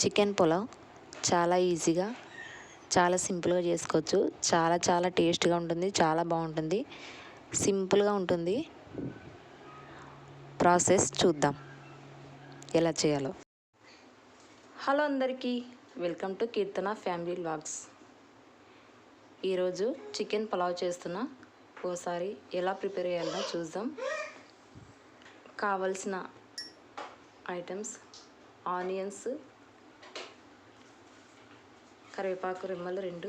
Chicken pulao. చాలా ఈజీగా చాలా సింపుల్గా చేసుకోవచ్చు. చాలా చాలా టేస్ట్గా ఉంటుంది చాలా బాగుంటుంది. సింపుల్గా ఉంటుంది. ప్రాసెస్ చూద్దాం. ఎలా చేయాలో. హలో అందరికీ welcome to Keerthana family vlogs. ఈరోజు చికెన్ పులావ్ చేస్తున్నా ఓసారి ఎలా ప్రిపేర్ చేయాలో చూద్దాం. కావలసిన ఐటమ్స్ ఆనియన్స్ కరివేపాకు రెమ్మలు రెండు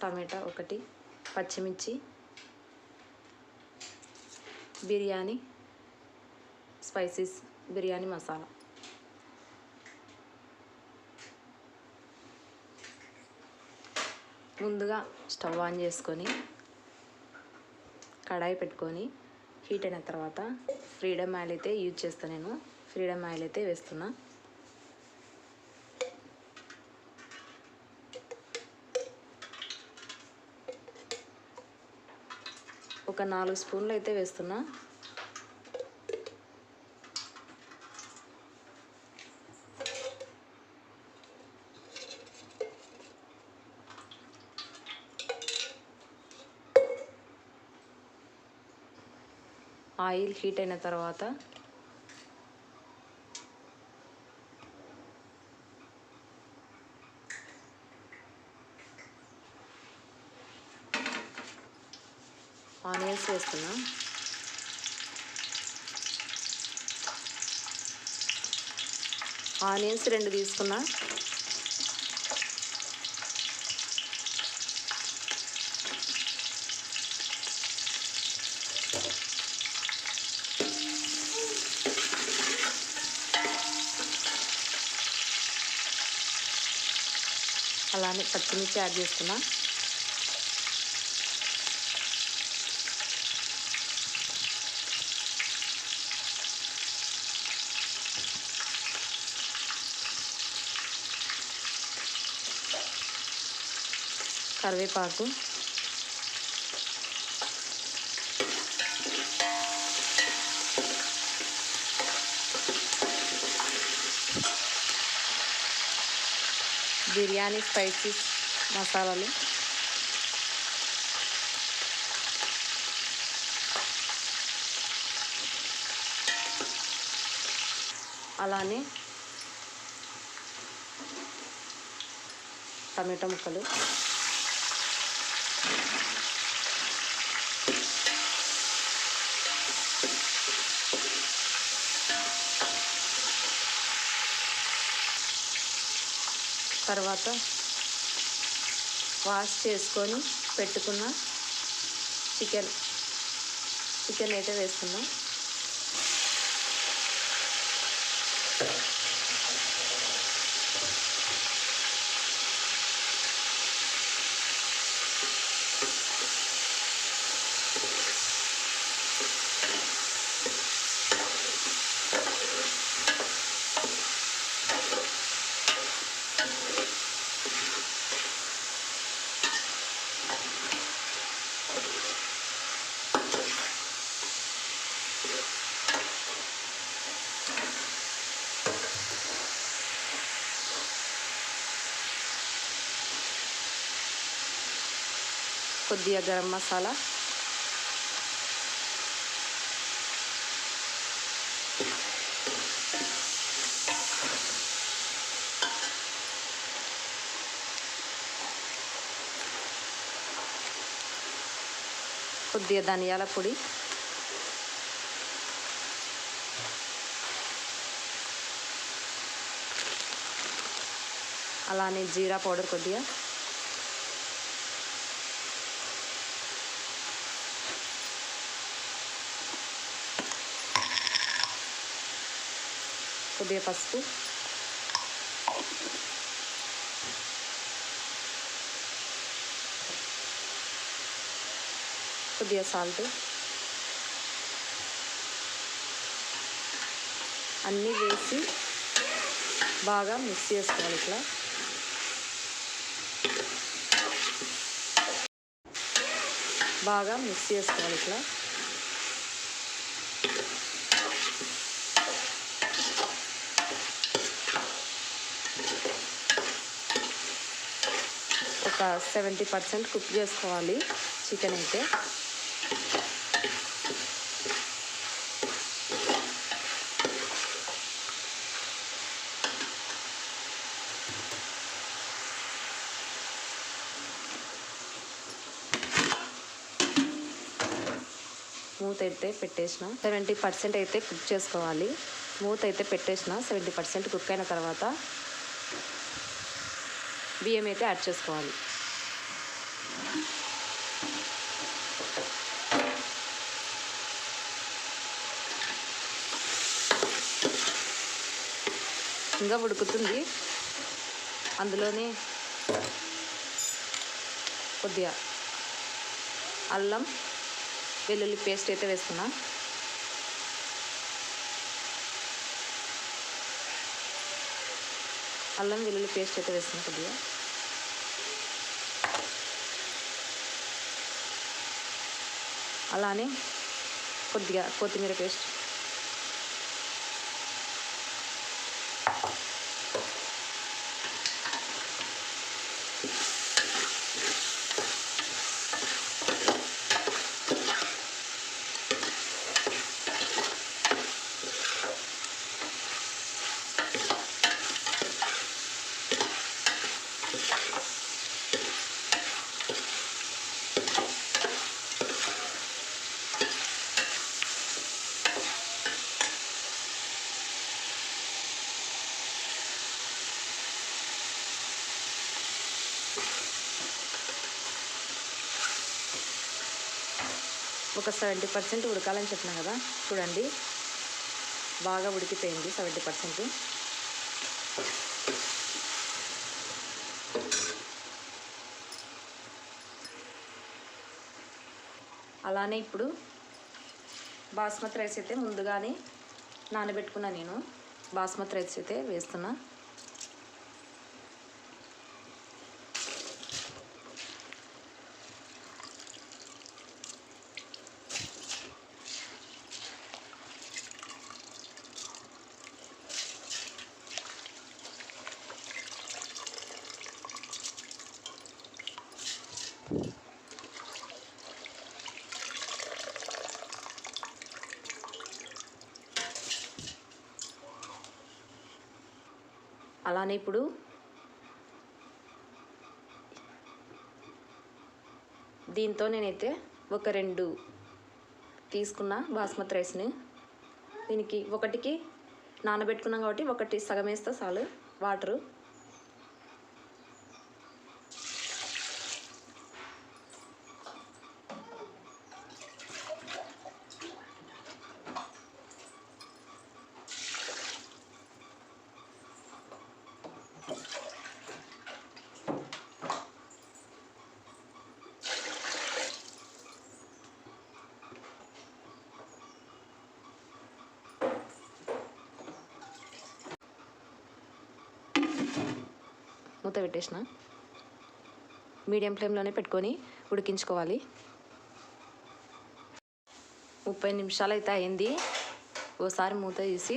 టమాటా ఒకటి పచ్చిమిర్చి బిర్యానీ స్పైసీస్ బిర్యానీ మసాలా. ముందుగా స్టవ్ ఆన్ చేసుకొని కడాయి పెట్టుకొని హీట్ అయిన తర్వాత ఫ్రీడమ్ ఆయిల్ అయితే యూజ్ చేస్తాను నేను. ఫ్రీడమ్ ఆయిల్ అయితే వేస్తున్నా. ఒక నాలుగు స్పూన్లు అయితే వేస్తున్నా. ఆయిల్ హీట్ అయిన తర్వాత ఆనియన్స్ వేస్తున్నా ఆనియన్స్ రెండు తీసుకున్నా. అలానే పచ్చిమిర్చి యాడ్ చేస్తున్నా కరివేపాకు. బిర్యానీ స్పైసీస్ మసాలాలు. అలానే టమాటా ముక్కలు. తర్వాత వాష్ చేసుకొని పెట్టుకున్న చికెన్ చికెన్ అయితే వేసుకున్నాం కొద్దిగా గరం మసాలా. కొద్దిగా ధనియాల పొడి. అలానే జీరా పౌడర్ కొద్దిగా. కొద్దిగా పసుపు కొద్దిగా సాల్ట్ అన్నీ వేసి బాగా మిక్స్ చేసుకోవాలి ఇట్లా బాగా మిక్స్ చేసుకోవాలి ఇట్లా ఒక సెవెంటీ పర్సెంట్ కుక్ చేసుకోవాలి. చికెన్ అయితే. మూత అయితే పెట్టేసిన. సెవెంటీ పర్సెంట్ అయితే కుక్ చేసుకోవాలి. మూత అయితే పెట్టేసిన. సెవెంటీ పర్సెంట్ కుక్ అయిన తర్వాత బియ్యం అయితే యాడ్ చేసుకోవాలి. ఇంకా ఉడుకుతుంది. అందులోనే కొద్దిగా అల్లం వెల్లుల్లి పేస్ట్ అయితే వేసుకున్నాను అల్లం వెల్లుల్లి పేస్ట్ అయితే వేస్తున్నా కొద్దిగా అలానే కొద్దిగా కొత్తిమీర పేస్ట్. ఒక సెవెంటీ పర్సెంట్ ఉడకాలని చెప్పిన కదా? చూడండి. బాగా ఉడికిపోయింది సెవెంటీ పర్సెంట్ అలానే ఇప్పుడు బాస్మతి రైస్ అయితే ముందుగానే నానబెట్టుకున్నా నేను. బాస్మతి రైస్ అయితే వేస్తున్నా. అలానే ఇప్పుడు దీంతో నేనైతే ఒక రెండు తీసుకున్న బాస్మతి రైస్ని. దీనికి ఒకటికి నానబెట్టుకున్నాం కాబట్టి ఒకటి సగం వేస్తే చాలు వాటరు. మూత పెట్టేసిన. మీడియం ఫ్లేమ్లోనే పెట్టుకొని ఉడికించుకోవాలి. ముప్పై నిమిషాలు అయితే అయింది. ఓసారి మూత తీసి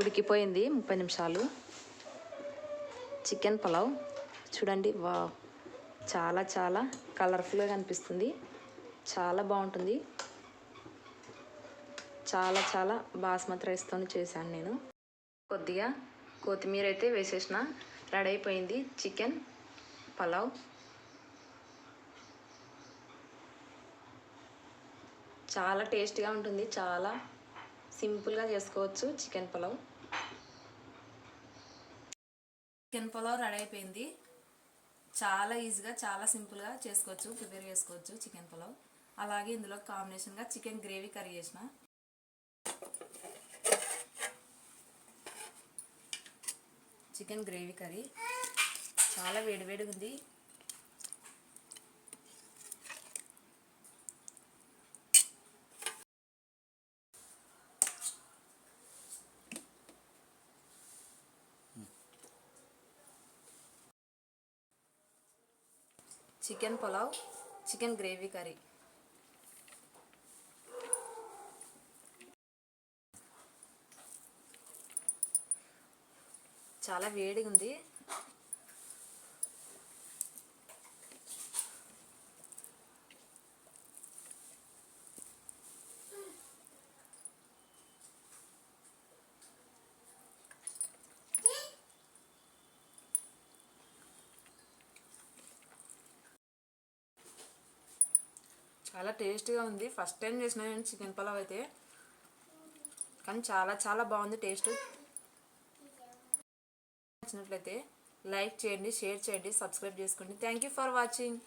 ఉడికిపోయింది ముప్పై నిమిషాలు. చికెన్ పలావ్. చూడండి వా చాలా చాలా కలర్ఫుల్గా కనిపిస్తుంది. చాలా బాగుంటుంది. చాలా చాలా బాస్మతి రైస్తో చేశాను నేను. కొద్దిగా కొత్తిమీర అయితే వేసేసిన. రెడీ అయిపోయింది. చికెన్ పలావ్. చాలా టేస్ట్గా ఉంటుంది. చాలా సింపుల్గా చేసుకోవచ్చు chicken pulao. Chicken pulao ready అయిపోయింది. చాలా ఈజీగా చాలా సింపుల్గా చేసుకోవచ్చు ప్రిపేర్ చేసుకోవచ్చు చికెన్ పులావ్. అలాగే ఇందులో కాంబినేషన్గా చికెన్ గ్రేవీ కర్రీ చేసిన. Chicken gravy curry. చాలా వేడివేడిగా ఉంది. Chicken pulao chicken gravy curry. చాలా వేడిగా ఉంది చాలా టేస్ట్గా ఉంది. ఫస్ట్ టైం చేసిన నేను చికెన్ పలావ్ అయితే. కానీ చాలా చాలా బాగుంది టేస్ట్. నచ్చినట్లయితే లైక్ చేయండి షేర్ చేయండి సబ్స్క్రైబ్ చేసుకోండి. Thank you for watching